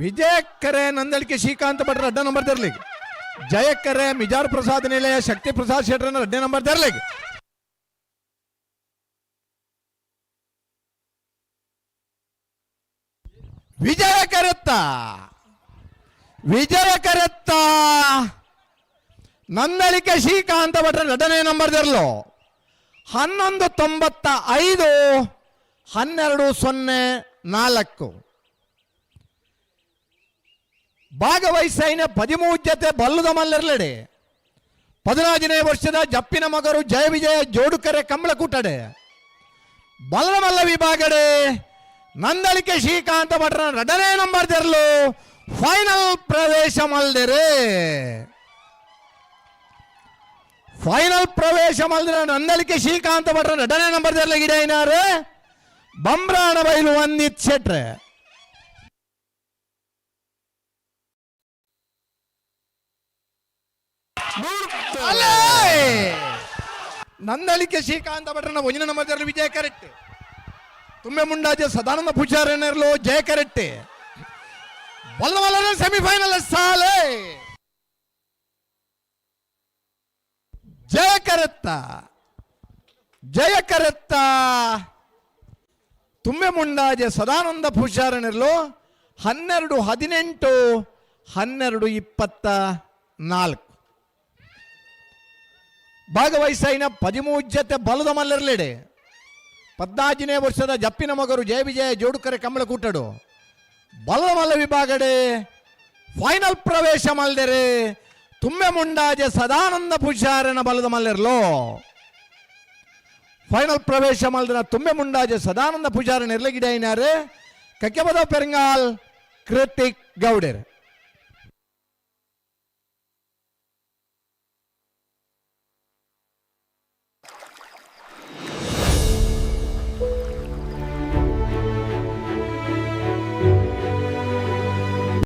ವಿಜಯಕ್ಕರೆ ನಂದಳಿಕೆ ಶ್ರೀಕಾಂತ್ ಭಟ್ರ ಅಡ್ಡ ನಂಬರ್ ತರ್ಲಿಕ್ಕೆ ಜಯಕ್ಕರೆ ಮಿಜಾರ್ ಪ್ರಸಾದ್ ನಿಲಯ ಶಕ್ತಿ ಪ್ರಸಾದ್ ಶೆಟ್ರನ್ನ ಅಡ್ಡ ನಂಬರ್ ತೆರಲಿ. ವಿಜಯ ಕರೆತ್ತ ವಿಜಯ ಕರೆತ್ತ ನಂದಳಿಕೆ ಶ್ರೀಕಾಂತ ಭಟ್ರ ಎರಡನೇ ನಂಬರ್ ತರಲು. ಹನ್ನೊಂದು ತೊಂಬತ್ತ ಐದು, ಹನ್ನೆರಡು ಸೊನ್ನೆ ನಾಲ್ಕು. ಭಾಗವಹಿಸೈನ ಪದಿಮೂರು ಬಲ್ಲುದ ಬಲ್ಲದ ಮಲ್ಲರ್ಲಡೆ. ವರ್ಷದ ಜಪ್ಪಿನ ಮಗರು ಜಯ ವಿಜಯ ಜೋಡುಕರೆ ಕಂಬಳ ಕೂಟಡೆ ಬಲ್ಲದ ಮಲ್ಲ ವಿಭಾಗಡೆ ನಂದಳಿಕೆ ಶ್ರೀಕಾಂತ ಭಟ್ರ ಎರಡನೇ ನಂಬರ್ ತೆರಲು ಫೈನಲ್ ಪ್ರವೇಶ ಮಲ್ದೆರೆ. ಫೈನಲ್ ಪ್ರವೇಶ ಮಲ್ದಿರ ನಂದಳಿಕೆ ಶ್ರೀಕಾಂತ ಭಟ್ರ ಎರಡನೇ ನಂಬರ್ ತೆರಲು ಗಿಡ ಏನಾರು? ಬಂಬ್ರಾಣ ಬೈಲು ಒಂದಿತ್ ಶೆಟ್ರೆ. ಅಲ್ಲೇ! ನಂದಳಿಕೆ ಶ್ರೀಕಾಂತ ಭಟ್ರನ ಒಂಜಿನ ನಂಬರ್ ವಿಜಯ ಕರೆಟ್ಟೆ. ತುಂಬೆ ಮುಂಡಾಜೆ ಸದಾನಂದ ಪೂಜಾರನರ್ಲು ಜಯ ಕರೆಟ್ಟೆ. ಬಲ್ಲವಲ್ಲ ಸೆಮಿಫೈನಲ್ ಸಾಲೆ! ಜಯ ಕರೆತ್ತ! ಜಯ ಕರೆತ್ತ! ತುಂಬೆ ಮುಂಡಾಜೆ ಸದಾನಂದ ಪೂಜಾರನರ್ಲು ಹನ್ನೆರಡು ಹದಿನೆಂಟು, ಹನ್ನೆರಡು ಇಪ್ಪತ್ತ ನಾಲ್ಕು. ಭಾಗವಹಿಸೈನ ಪದಿಮೂರು ಜೊತೆ ಬಲದ ಮಲ್ಲರ್ಲೆಡೆ ಪದ್ನಾಜನೇ ವರ್ಷದ ಜಪ್ಪಿನ ಮಗರು ಜಯ ವಿಜಯ ಜೋಡುಕರೆ ಕಂಬಳ ಕೂಟಡು. ಬಲದ ಮಲ್ಲ ವಿಭಾಗಡೆ ಫೈನಲ್ ಪ್ರವೇಶ ಮಲ್ದೆರೆ. ತುಂಬೆ ಮುಂಡಾಜೆ ಸದಾನಂದ ಪೂಜಾರನ ಬಲದ ಮಲ್ಲರ್ಲೋ ಫೈನಲ್ ಪ್ರವೇಶ ಮಲ್ದನ ತುಂಬೆ ಮುಂಡಾಜೆ ಸದಾನಂದ ಪೂಜಾರನ ಇರ್ಲಗಿಡ ಏನಾರೆ ಕಕ್ಕೆಬದ ಪೆರಂಗಾಲ್ ಕೃತಿಕ್ ಗೌಡರ್.